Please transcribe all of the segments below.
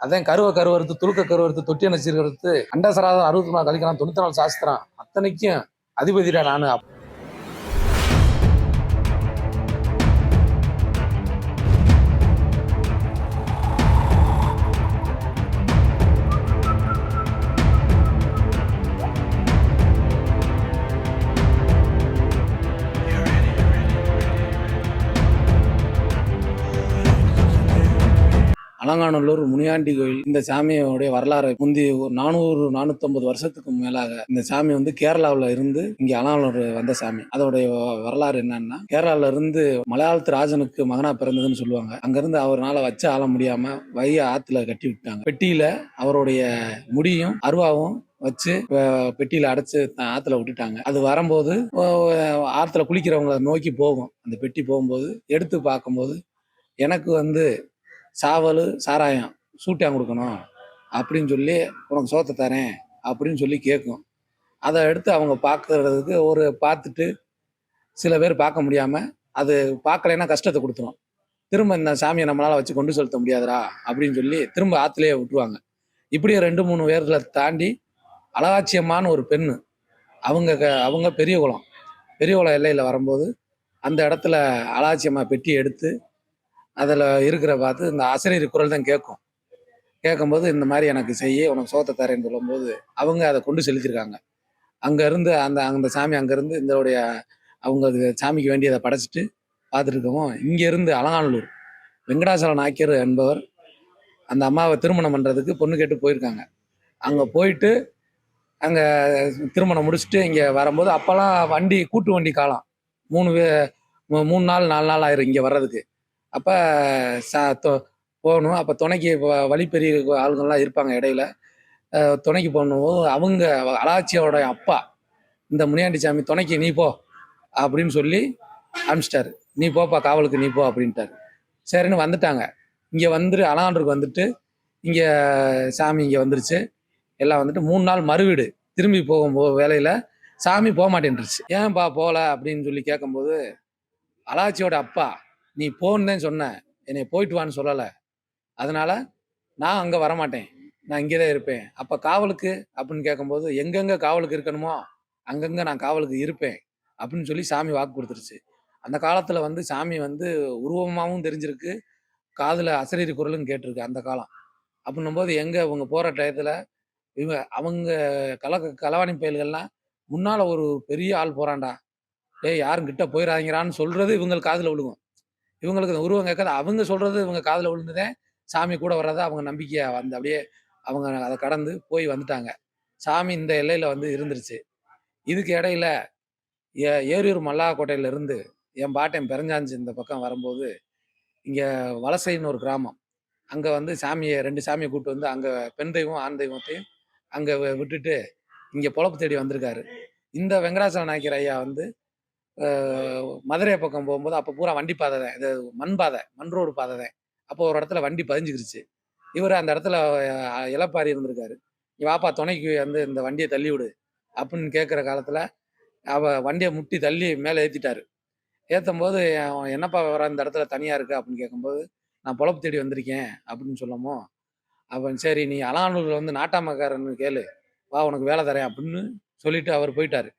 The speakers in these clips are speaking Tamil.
அதான் கருவ கருவறுத்து துளுக்க கருவறுத்து தொட்டி நச்சிருக்கிறது அண்டசராதம் அறுபத்தி நாலு கழிக்கலாம் தொண்ணூத்தி நாலு சாஸ்திரம். அத்தனைக்கும் அதிபதிடா நானு. அலங்காநல்லூர் முனியாண்டி கோயில். இந்த சாமியோடைய வரலாறு முந்தி ஒரு நானூறு நானூத்தம்பது வருஷத்துக்கு மேலாக இந்த சாமி வந்து கேரளாவில் இருந்து இங்க அலங்காநல்லூர் வந்த சாமி. அதோடைய வரலாறு என்னன்னா கேரளால இருந்து மலையாளத்து ராஜனுக்கு மகனா பிறந்ததுன்னு சொல்லுவாங்க. அங்கிருந்து அவரால் வச்ச ஆள முடியாம வைய ஆத்துல கட்டி விட்டாங்க. பெட்டியில அவருடைய முடியும் அருவாவும் வச்சு பெட்டியில அடைச்சு த- ஆத்துல விட்டுட்டாங்க. அது வரும்போது ஆத்துல குளிக்கிறவங்கள நோக்கி போகும். அந்த பெட்டி போகும்போது எடுத்து பார்க்கும்போது எனக்கு வந்து சாவல் சாராயம் சூட்டியான் கொடுக்கணும். அப்படின்னு சொல்லி உனக்கு சோத்தை தரேன் அப்படின்னு சொல்லி கேட்கும் அதை எடுத்து அவங்க பார்க்கறதுக்கு ஒரு பார்த்துட்டு சில பேர் பார்க்க முடியாமல் அது பார்க்கலைன்னா கஷ்டத்தை கொடுத்துரும். திரும்ப இந்த சாமியை நம்மளால் வச்சு கொண்டு செலுத்த முடியாதுடா அப்படின்னு சொல்லி திரும்ப ஆற்றுலேயே விட்டுருவாங்க. இப்படியே ரெண்டு மூணு பேர்களை தாண்டி அழகாட்சியம்மான்னு ஒரு பெண் அவங்க க- அவங்க பெரிய குளம். பெரிய குளம் எல்லையில் வரும்போது அந்த இடத்துல அலாட்சியமாக பெட்டி எடுத்து அதில் இருக்கிற பார்த்து இந்த ஆசிரியர் குரல் தான் கேட்கும். கேட்கும்போது இந்த மாதிரி எனக்கு செய்ய உனக்கு சோத்த தரேன்னு சொல்லும்போது அவங்க அதை கொண்டு செலுத்திருக்காங்க. அங்கேருந்து அந்த அந்த சாமி அங்கேருந்து இதோடைய அவங்க அது சாமிக்கு வேண்டியதை படைச்சிட்டு பார்த்துருக்கோம் இங்கேருந்து அலங்காநல்லூர் வெங்கடாசல நாக்கியர் என்பவர் அந்த அம்மாவை திருமணம் பண்ணுறதுக்கு பொண்ணு கேட்டு போயிருக்காங்க. அங்கே போயிட்டு அங்கே திருமணம் முடிச்சுட்டு இங்கே வரும்போது அப்போல்லாம் வண்டி கூட்டு வண்டி காலம். மூணு மூ- மூணு நாள் நாலு நாள் ஆயிரும் இங்கே வர்றதுக்கு. அப்போ சா தொ- போகணும். அப்போ துணைக்கு வழிப்பெரிய ஆளுங்கள்லாம் இருப்பாங்க இடையில. துணைக்கு போகணும். அவங்க அலாச்சியோட அப்பா இந்த முனியாண்டி சாமி துணைக்கு நீ போ அப்படின்னு சொல்லி அனுப்பிச்சிட்டாரு. நீ போப்பா காவலுக்கு நீ போ அப்படின்ட்டாரு. சரின்னு வந்துட்டாங்க. இங்கே வந்துட்டு அலாண்டருக்கு வந்துட்டு இங்கே சாமி இங்கே வந்துருச்சு. எல்லாம் வந்துட்டு மூணு நாள் மறுவீடு. திரும்பி போகும்போது வேலையில் சாமி போக மாட்டேன்ருச்சு ஏன்பா போகல? அப்படின்னு சொல்லி கேட்கும்போது அலாச்சியோட அப்பா நீ போன்னு தான் சொன்ன என்னை போயிட்டு வான்னு சொல்லலை. அதனால நான் அங்கே வரமாட்டேன். நான் இங்கே தான் இருப்பேன். அப்போ காவலுக்கு? அப்படின்னு கேட்கும்போது எங்கெங்கே காவலுக்கு இருக்கணுமோ அங்கங்கே நான் காவலுக்கு இருப்பேன் அப்படின்னு சொல்லி சாமி வாக்கு கொடுத்துருச்சு. அந்த காலத்தில் வந்து சாமி வந்து உருவமாகவும் தெரிஞ்சிருக்கு காதில் அசரீரி குரலும் கேட்டிருக்கு அந்த காலம். அப்படின்னும்போது எங்கே இவங்க போகிற டயத்தில் இவங்க அவங்க கல களவாணி பயல்கள்லாம் முன்னால் ஒரு பெரிய ஆள் போகிறான்டா டேய் யாரும் கிட்ட போயிடாதீங்கறான்னு சொல்கிறது இவங்க காதில் விழுகும். இவங்களுக்கு இந்த உருவம் கேட்காது அவங்க சொல்கிறது இவங்க காதில் விழுந்துதே சாமி கூட வர்றதை அவங்க நம்பிக்கையை வந்து அப்படியே அவங்க அதை கடந்து போய் வந்துட்டாங்க. சாமி இந்த எல்லையில் வந்து இருந்துருச்சு. இதுக்கு இடையில ஏ ஏரியூர் மல்லாக்கோட்டையில இருந்து என் பாட்டன் பெரஞ்சாஞ்சி இந்த பக்கம் வரும்போது இங்கே வலசைன்னு ஒரு கிராமம். அங்கே வந்து சாமியை ரெண்டு சாமியை கூப்பிட்டு வந்து அங்கே பெண் தெய்வம் ஆண் தெய்வத்தையும் அங்கே விட்டுட்டு இங்கே பொழப்பு தேடி வந்திருக்காரு. இந்த வெங்கடாசல நாயக்கர் ஐயா வந்து மதுரை பக்கம் போகும்போது அப்போ பூரா வண்டி பாதை தான். இது மண் பாதை மண் ரோடு பாதை தான். அப்போ ஒரு இடத்துல வண்டி பதிஞ்சுக்கிருச்சு. இவர் அந்த இடத்துல இலப்பாரி இளப்பாரி இருந்திருக்காரு. நீ வாப்பா துணைக்கு வந்து இந்த வண்டியை தள்ளி விடு அப்படின்னு கேட்குற காலத்தில் அவ வண்டியை முட்டி தள்ளி மேலே ஏற்றிட்டாரு ஏற்றும் போது அவன் என்னப்பா விவரம்? இந்த இடத்துல தனியாக இருக்கு? அப்படின்னு கேட்கும்போது நான் பொழப்பு தேடி வந்திருக்கேன் அப்படின்னு சொல்லமோ அவன் சரி நீ அலானூரில் வந்து நாட்டாமக்காரன்னு கேளு. வா உனக்கு வேலை தரேன் அப்படின்னு சொல்லிட்டு அவர் போயிட்டாரு.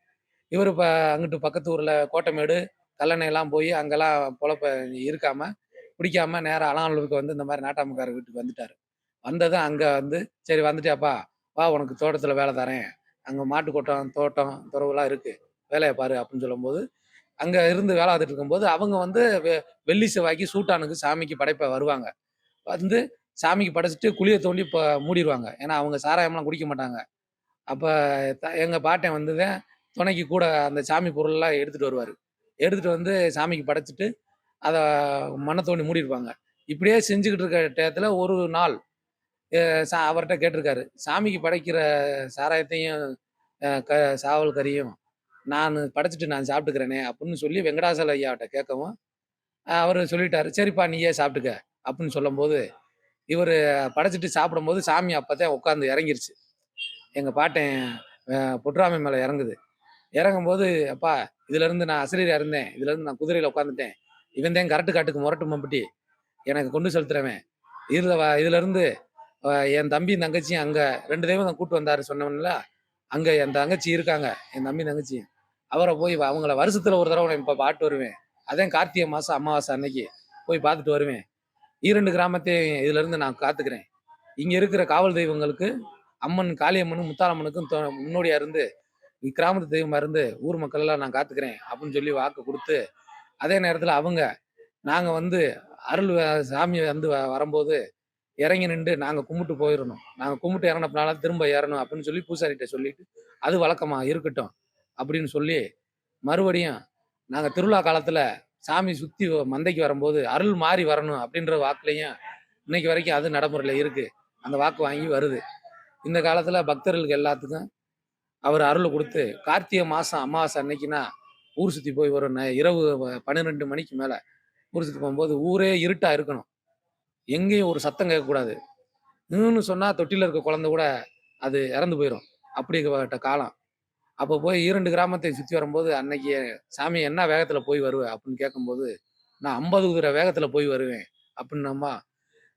இவர் இப்போ அங்கிட்டு பக்கத்து ஊரில் கோட்டைமேடு கல்லணையெல்லாம் போய் அங்கெல்லாம் பொழப்ப இருக்காமல் பிடிக்காம நேராக அலாநல்லூருக்கு வந்து இந்த மாதிரி நாட்டாமக்கார வீட்டுக்கு வந்துட்டாரு. வந்ததும் அங்கே வந்து சரி வந்துட்டியாப்பா வா உனக்கு தோட்டத்தில் வேலை தரேன். அங்கே மாட்டுக்கோட்டம் தோட்டம் துறவுலாம் இருக்குது வேலையை பாரு அப்படின்னு சொல்லும்போது அங்கே இருந்து வேலை பார்த்துட்டு இருக்கும்போது அவங்க வந்து வெ- வெள்ளி செவ்வாய்க்கு சூட்டானுக்கு சாமிக்கு படைப்ப வருவாங்க. வந்து சாமிக்கு படைச்சிட்டு குழியை தோண்டி இப்போ மூடிடுவாங்க ஏன்னா அவங்க சாராயம்லாம் குடிக்க மாட்டாங்க. அப்போ எங்கள் பாட்டன் வந்து துணைக்கு கூட அந்த சாமி பொருள்லாம் எடுத்துகிட்டு வருவார். எடுத்துகிட்டு வந்து சாமிக்கு படைச்சிட்டு அதை மண்ணை தோண்டி மூடிருப்பாங்க. இப்படியே செஞ்சுக்கிட்டு இருக்க டயத்தில் ஒரு நாள் சா அவர்கிட்ட கேட்டிருக்காரு. சாமிக்கு படைக்கிற சாராயத்தையும் க சாவல் கறியும் நான் படைச்சிட்டு நான் சாப்பிட்டுக்கிறேனே அப்படின்னு சொல்லி வெங்கடாசல ஐயாவிட்ட கேட்கவும் அவர் சொல்லிட்டாரு. சரிப்பா நீயே சாப்பிட்டுக்க அப்படின்னு சொல்லும்போது இவர் படைச்சிட்டு சாப்பிடும்போது சாமி அப்போதான் உட்காந்து இறங்கிருச்சு. எங்கள் பாட்டன் அஹ் பொட்டுராமை மேலே இறங்குது. இறங்கும்போது அப்பா இதுல இருந்து நான் அசிரியராக இருந்தேன். இதுல இருந்து நான் குதிரையில் உட்காந்துட்டேன் இவன் தான் கரட்டு காட்டுக்கு முரட்டு மம்பட்டி. எனக்கு கொண்டு செலுத்துறவன். இதுல வ- இதுல இருந்து என் தம்பி தங்கச்சியும் அங்கே ரெண்டு தெய்வம் தான் கூட்டு வந்தாரு சொன்னவன்ல அங்கே என் தங்கச்சி இருக்காங்க என் தம்பி தங்கச்சி அவரை போய் அவங்கள வருஷத்தில் ஒரு தடவை இப்போ பாட்டு வருவேன். அதான் கார்த்திகை மாதம் அமாவாசை அன்னைக்கு போய் பார்த்துட்டு வருவேன். இரண்டு கிராமத்தையும் இதுலேருந்து நான் காத்துக்கிறேன். இங்கே இருக்கிற காவல் தெய்வங்களுக்கு அம்மன் காளியம்மனும் முத்தாலம்மனுக்கும் தொ- முன்னோடியா இருந்து கிராமத்து தெய்வமா இருந்து ஊர் மக்கள் எல்லாம் நான் காத்துக்கிறேன் அப்படின்னு சொல்லி வாக்கு கொடுத்து அதே நேரத்தில் அவங்க நாங்கள் வந்து அருள் சாமி வந்து வ- வரும்போது இறங்கி நின்று நாங்கள் கும்பிட்டு போயிடணும் நாங்கள் கும்பிட்டு இறங்கினப்பனால திரும்ப ஏறணும் அப்படின்னு சொல்லி பூசாரிகிட்ட சொல்லிட்டு அது வழக்கமா இருக்கட்டும் அப்படின்னு சொல்லி மறுபடியும் நாங்கள் திருவிழா காலத்தில் சாமி சுற்றி மந்தைக்கு வரும்போது அருள் மாறி வரணும் அப்படின்ற வாக்குலையும் இன்னைக்கு வரைக்கும் அது நடைமுறையில் இருக்குது அந்த வாக்கு வாங்கி வருது. இந்த காலத்தில் பக்தர்களுக்கு எல்லாத்துக்கும் அவர் அருள் கொடுத்து கார்த்திகை மாதம் அமாவாசை அன்னைக்குன்னா ஊர் சுற்றி போய் வரும் இரவு பன்னிரெண்டு மணிக்கு மேலே ஊர் சுற்றி போகும்போது ஊரே இருட்டாக இருக்கணும். எங்கேயும் ஒரு சத்தம் கேட்கக்கூடாது. இன்னும் சொன்னால் தொட்டியில் இருக்க குழந்தை கூட அது இறந்து போயிடும் அப்படிப்பட்ட காலம். அப்போ போய் இரண்டு கிராமத்தை சுற்றி வரும்போது அன்னைக்கு சாமி என்ன வேகத்தில் போய் வருவேன் அப்படின்னு கேட்கும்போது நான் ஐம்பது குதிரை வேகத்தில் போய் வருவேன். அப்படின்னம்மா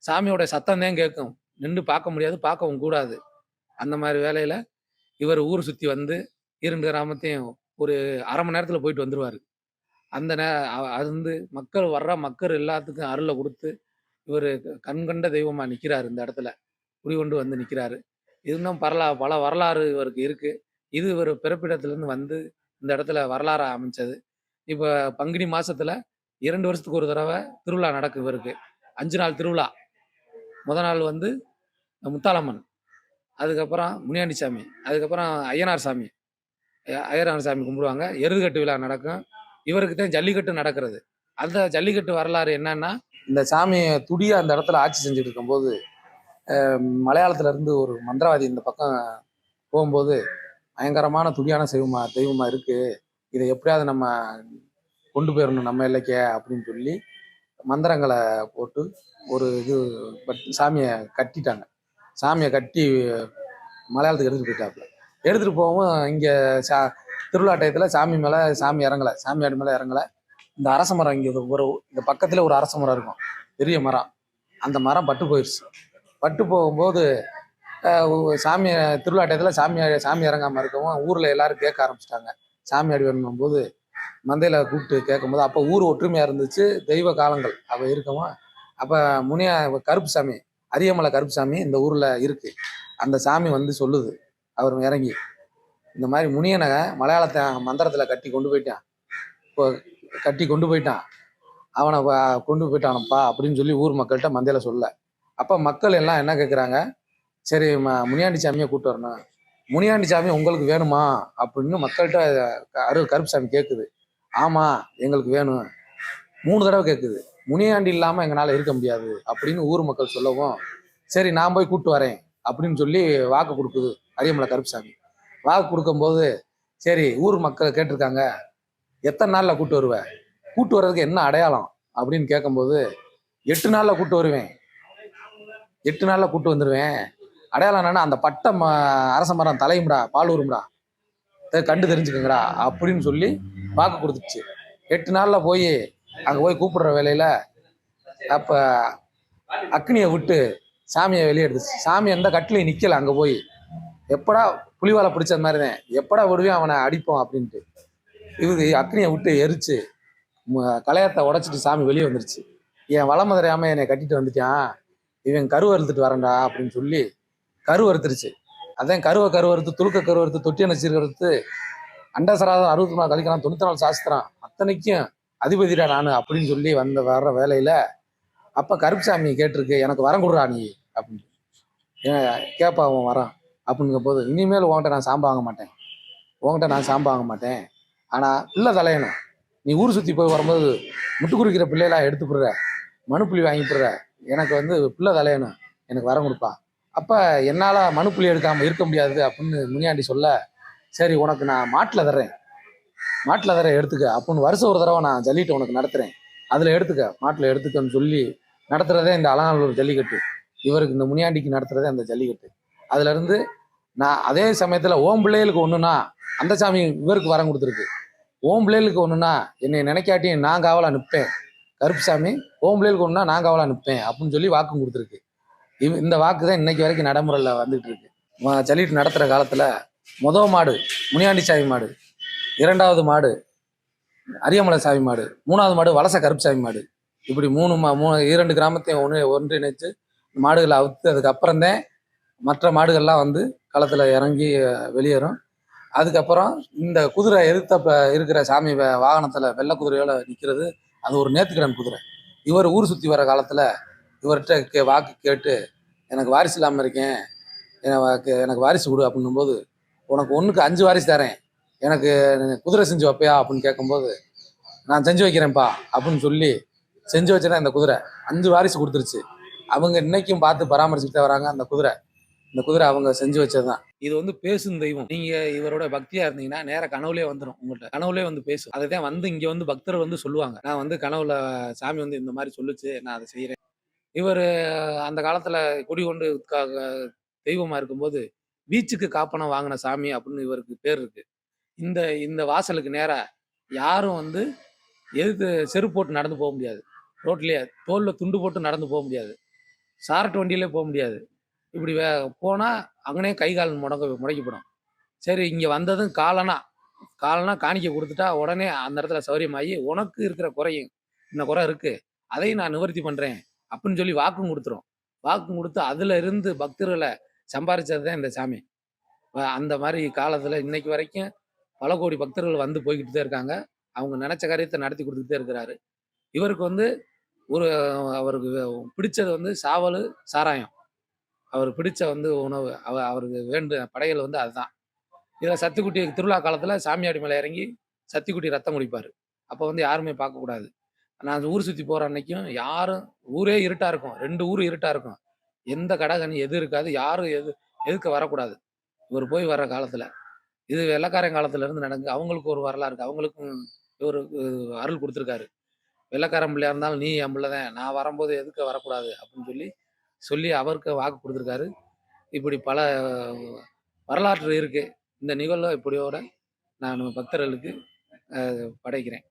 சாமியோட சத்தம் தான் கேட்கும். நின்று பார்க்க முடியாது பார்க்கவும் கூடாது. அந்த மாதிரி வேலையில் இவர் ஊர் சுற்றி வந்து இரண்டு கிராமத்தையும் ஒரு அரை மணி நேரத்தில் போயிட்டு வந்துடுவார் அந்த நே அது வந்து மக்கள் வர்ற மக்கள் எல்லாத்துக்கும் அருளை கொடுத்து இவர் கண்கண்ட தெய்வமாக நிற்கிறாரு இந்த இடத்துல. குடிகொண்டு வந்து நிற்கிறாரு இன்னும் பரலா பல வரலாறு இவருக்கு இருக்குது இது இவர் பிறப்பிடத்துலேருந்து வந்து இந்த இடத்துல வரலாறு அமைச்சது. இப்போ பங்குனி மாதத்தில் இரண்டு வருஷத்துக்கு ஒரு தடவை திருவிழா நடக்கும் இவருக்கு. அஞ்சு நாள் திருவிழா. முத நாள் வந்து முத்தாலம்மன். அதுக்கப்புறம் முனியாண்டி சாமி அதுக்கப்புறம் ஐயனார் சாமி ஐயனார் சாமி கும்பிடுவாங்க. எருதுகட்டு விழா நடக்கும். இவருக்கு தான் ஜல்லிக்கட்டு நடக்கிறது. அந்த ஜல்லிக்கட்டு வரலாறு என்னன்னா இந்த சாமியை துடியா அந்த இடத்துல ஆட்சி செஞ்சுட்டு இருக்கும்போது மலையாளத்துலேருந்து மலையாளத்துல இருந்து ஒரு மந்திரவாதி இந்த பக்கம் போகும்போது பயங்கரமான துடியான செய்வமா தெய்வமா இருக்கு. இதை எப்படியாவது நம்ம கொண்டு போயிடணும் நம்ம எல்லைக்கே அப்படின்னு சொல்லி மந்திரங்களை போட்டு ஒரு இது சாமியை கட்டிட்டாங்க. சாமியை கட்டி மலையாளத்துக்கு எடுத்துகிட்டு போயிட்டாப்புல. எடுத்துகிட்டு போகவும் இங்கே சா திருவிழா டயத்தில் சாமி மேலே சாமி இறங்கலை. சாமியாடி மேலே இறங்கலை. இந்த அரச மரம் இங்கே ஒரு இந்த பக்கத்தில் ஒரு அரச மரம் இருக்கும். பெரிய மரம். அந்த மரம் பட்டு போயிடுச்சு பட்டு போகும்போது சாமி திருவிழா டயத்தில் சாமி சாமி இறங்காமல் இருக்கவும் ஊரில் எல்லோரும் கேட்க ஆரம்பிச்சிட்டாங்க. சாமியாடி வேணும் போது மந்தையில் கூப்பிட்டு கேட்கும்போது அப்போ ஊர் ஒற்றுமையாக இருந்துச்சு. தெய்வ காலங்கள். அப்போ இருக்கவும் அப்போ முனியா கருப்பு சாமி அரியமலை கருப்புசாமி இந்த ஊரில் இருக்குது அந்த சாமி வந்து சொல்லுது. அவர் இறங்கி இந்த மாதிரி முனியனை மலையாளத்தை மந்திரத்தில் கட்டி கொண்டு போயிட்டான். இப்போ கட்டி கொண்டு போயிட்டான். அவனை கொண்டு போயிட்டானப்பா அப்படின்னு சொல்லி ஊர் மக்கள்கிட்ட மந்தையில் சொல்ல. அப்போ மக்கள் எல்லாம் என்ன கேட்குறாங்க சரி ம முனியாண்டி சாமியை கூப்பிட்டு வரணும். முனியாண்டி சாமி உங்களுக்கு வேணுமா? அப்படின்னு மக்கள்கிட்ட அரு கருப்பு சாமி கேட்குது ஆமாம் எங்களுக்கு வேணும். மூணு தடவை கேட்குது முனியாண்டி இல்லாமல் எங்களால் இருக்க முடியாது அப்படின்னு ஊர் மக்கள் சொல்லவும் சரி நான் போய் கூப்பிட்டு வரேன் அப்படின்னு சொல்லி வாக்கு கொடுக்குது அரியமலை கருப்புசாமி. வாக்கு கொடுக்கும்போது சரி ஊர் மக்கள் கேட்டிருக்காங்க எத்தனை நாளில் கூட்டு வருவ? கூட்டு வர்றதுக்கு என்ன அடையாளம்? அப்படின்னு கேட்கும்போது எட்டு நாளில் கூட்டு வருவேன். எட்டு நாளில் கூட்டு வந்துடுவேன் அடையாளம் என்னன்னா அந்த பட்டை ம அரச மரம் தலையும்டா பால் உரும்டா கண்டு தெரிஞ்சுக்கங்கடா அப்படின்னு சொல்லி வாக்கு கொடுத்துச்சு. எட்டு நாளில் போய் அங்கே போய் கூப்பிடுற வேலையில் அப்போ அக்னியை விட்டு சாமியை வெளியே எடுத்துச்சு. சாமி எந்த கட்டிலையும் நிற்கல அங்கே போய். எப்படா புலிவாலை பிடிச்சது மாதிரி தான் எப்படா விடுவேன் அவனை அடிப்போம் அப்படின்ட்டு. இது அக்னியை விட்டு எரிச்சு கலையத்தை உடச்சிட்டு சாமி வெளியே வந்துருச்சு. என் வளம் தெரியாமல் என்னை கட்டிட்டு வந்துட்டான். இவன் கருவை அறுத்துட்டு வரேன்டா அப்படின்னு சொல்லி கரு அறுத்துருச்சு. அதான் கருவை கரு அறுத்து துளுக்க கரு அறுத்து தொட்டி அணைச்சிருக்கிறது அண்டசராதம் அறுபத்தி நாலு கழிக்கிறான் தொண்ணூத்தி நாலு சாஸ்திரம். அத்தனைக்கும் அதிபதிடா நான் அப்படின்னு சொல்லி வந்த வர்ற வேலையில் அப்போ கருப்புசாமி கேட்டிருக்கு எனக்கு வரம் கொடுறா நீ அப்படின்னு. ஏன் கேப்பா அவன் வரான் அப்படிங்கும் போது இனிமேல் உன்கிட்ட நான் சாம்பு வாங்க மாட்டேன். உன்கிட்ட நான் சாம்பு வாங்க மாட்டேன். ஆனால் பிள்ளை தலையணும். நீ ஊர் சுற்றி போய் வரும்போது முட்டு குறிக்கிற பிள்ளையெல்லாம் எடுத்து மனுப்புலி மனுப்புள்ளி எனக்கு வந்து பிள்ளை தலையணும். எனக்கு வரம் கொடுப்பா. அப்போ என்னால் மனுப்புலி எடுக்காமல் இருக்க முடியாது அப்படின்னு முனியாண்டி சொல்ல சரி உனக்கு நான் மாட்டில் தர்றேன். மாட்டில் தர எடுத்துக்க. அப்புடின்னு வருஷம் ஒரு தடவை நான் ஜல்லிட்டு உனக்கு நடத்துகிறேன் அதில் எடுத்துக்க. மாட்டில் எடுத்துக்கன்னு சொல்லி நடத்துகிறதே இந்த அலங்காநல்லூர் ஜல்லிக்கட்டு. இவருக்கு இந்த முனியாண்டிக்கு நடத்துகிறதே அந்த ஜல்லிக்கட்டு. அதுலேருந்து நான் அதே சமயத்தில் ஓம் பிள்ளைகளுக்கு ஒன்றுனா அந்த சாமி இவருக்கு வரம் கொடுத்துருக்கு. ஓம் பிள்ளைகளுக்கு ஒன்றுனா என்னை நினைக்காட்டியும் நான் காவலா நிற்பேன் கருப்பு சாமி ஓம் பிள்ளைகளுக்கு ஒன்றுனா நான் காவலா நிற்பேன் அப்படின்னு சொல்லி வாக்கு கொடுத்துருக்கு. இவ் இந்த வாக்கு தான் இன்னைக்கு வரைக்கும் நடைமுறையில் வந்துகிட்டு இருக்கு. ஜல்லிட்டு நடத்துகிற காலத்தில் முதல் மாடு முனியாண்டி சாமி மாடு. இரண்டாவது மாடு அரியமலை சாமி மாடு மூணாவது மாடு வலச கருப்பு சாமி மாடு. இப்படி மூணு மா மூணு இரண்டு கிராமத்தையும் ஒன்று ஒன்றிணைத்து மாடுகளை அவுத்து அதுக்கப்புறம்தான் மற்ற மாடுகள்லாம் வந்து களத்தில் இறங்கி வெளியேறும். அதுக்கப்புறம் இந்த குதிரை எதிர்த்த இருக்கிற சாமி வாகனத்தில் வெள்ளை குதிரையோட நிற்கிறது அது ஒரு நேர்த்திக்கடன் குதிரை. இவர் ஊர் சுற்றி வர காலத்தில் இவர்கிட்ட கே வாக்கு கேட்டு எனக்கு வாரிசு இல்லாமல் இருக்கேன். எனக்கு எனக்கு வாரிசு கொடு அப்படின்னும் போது உனக்கு ஒன்றுக்கு அஞ்சு வாரிசு தரேன். எனக்கு குதிரை செஞ்சு வைப்பையா அப்படின்னு கேட்கும்போது நான் செஞ்சு வைக்கிறேன்ப்பா அப்படின்னு சொல்லி செஞ்சு வச்சேன்னா இந்த குதிரை. அஞ்சு வாரிசு கொடுத்துருச்சு. அவங்க இன்னைக்கும் பார்த்து பராமரிச்சுட்டு தான் வராங்க அந்த குதிரை. இந்த குதிரை அவங்க செஞ்சு வச்சதுதான். இது வந்து பேசும் தெய்வம். நீங்க இவரோட பக்தியா இருந்தீங்கன்னா நேர கனவுலே வந்துடும் உங்கள்கிட்ட கனவுலே வந்து பேசும். அதை தான் வந்து இங்க வந்து பக்தர் வந்து சொல்லுவாங்க. நான் வந்து கனவுல சாமி வந்து இந்த மாதிரி சொல்லுச்சு நான் அதை செய்யறேன் இவர் அந்த காலத்துல குடி கொண்டு தெய்வமா இருக்கும்போது பீச்சுக்கு காப்பணம் வாங்கின சாமி அப்படின்னு இவருக்கு பேர் இருக்கு. இந்த இந்த வாசலுக்கு நேராக யாரும் வந்து எதுக்கு செருப்பு போட்டு நடந்து போக முடியாது. ரோட்லேயே தோலில் துண்டு போட்டு நடந்து போக முடியாது. சாரட்டு வண்டியிலே போக முடியாது. இப்படி வே போனால் அங்கனே கை கால் முடங்க முடக்கப்படும். சரி இங்கே வந்ததும் காலனா காலனா காணிக்க கொடுத்துட்டா உடனே அந்த இடத்துல சௌரியமாகி உனக்கு இருக்கிற குறையும் இந்த குறை இருக்குது அதையும் நான் நிவர்த்தி பண்ணுறேன் அப்படின்னு சொல்லி வாக்கும் கொடுத்துரும். வாக்கும் கொடுத்து அதில் இருந்து பக்தர்களை சம்பாரிச்சது தான் இந்த சாமி. அந்த மாதிரி காலத்தில் இன்னைக்கு வரைக்கும் பல கோடி பக்தர்கள் வந்து போய்கிட்டு தான் இருக்காங்க. அவங்க நினைச்ச காரியத்தை நடத்தி கொடுத்துட்டே இருக்கிறாரு. இவருக்கு வந்து ஒரு அவருக்கு பிடிச்சது வந்து சாவல் சாராயம். அவர் பிடிச்ச வந்து உணவு அவ அவருக்கு வேண்டு படையல் வந்து அதுதான். இதில் சத்துக்குட்டி திருவிழா காலத்தில் சாமியாடி மேலே இறங்கி சத்திக்குட்டி ரத்தம் குடிப்பார். அப்போ வந்து யாருமே பார்க்கக்கூடாது நான் ஊர் சுற்றி போகிற அன்னைக்கும் யாரும் ஊரே இருட்டாக இருக்கும். ரெண்டு ஊர் இருட்டாக இருக்கும். எந்த கடகணி எது இருக்காது யாரும் எது எதுக்க வரக்கூடாது. இவர் போய் வர்ற காலத்தில். இது வெள்ளக்காரன் காலத்துல இருந்து நடந்து அவங்களுக்கு ஒரு வரலாறு அவங்களுக்கும் இவர் அருள் கொடுத்துருக்காரு. வெள்ளக்காரன் பிள்ளையா இருந்தாலும் நீ என் பிள்ளை தான். நான் வரும்போது எதுக்கு வரக்கூடாது? அப்படின்னு சொல்லி சொல்லி அவருக்கு வாக்கு கொடுத்துருக்காரு. இப்படி பல வரலாற்று இருக்கு. இந்த நிகழ்வு இப்படியோட நான் பக்தர்களுக்கு படைக்கிறேன்.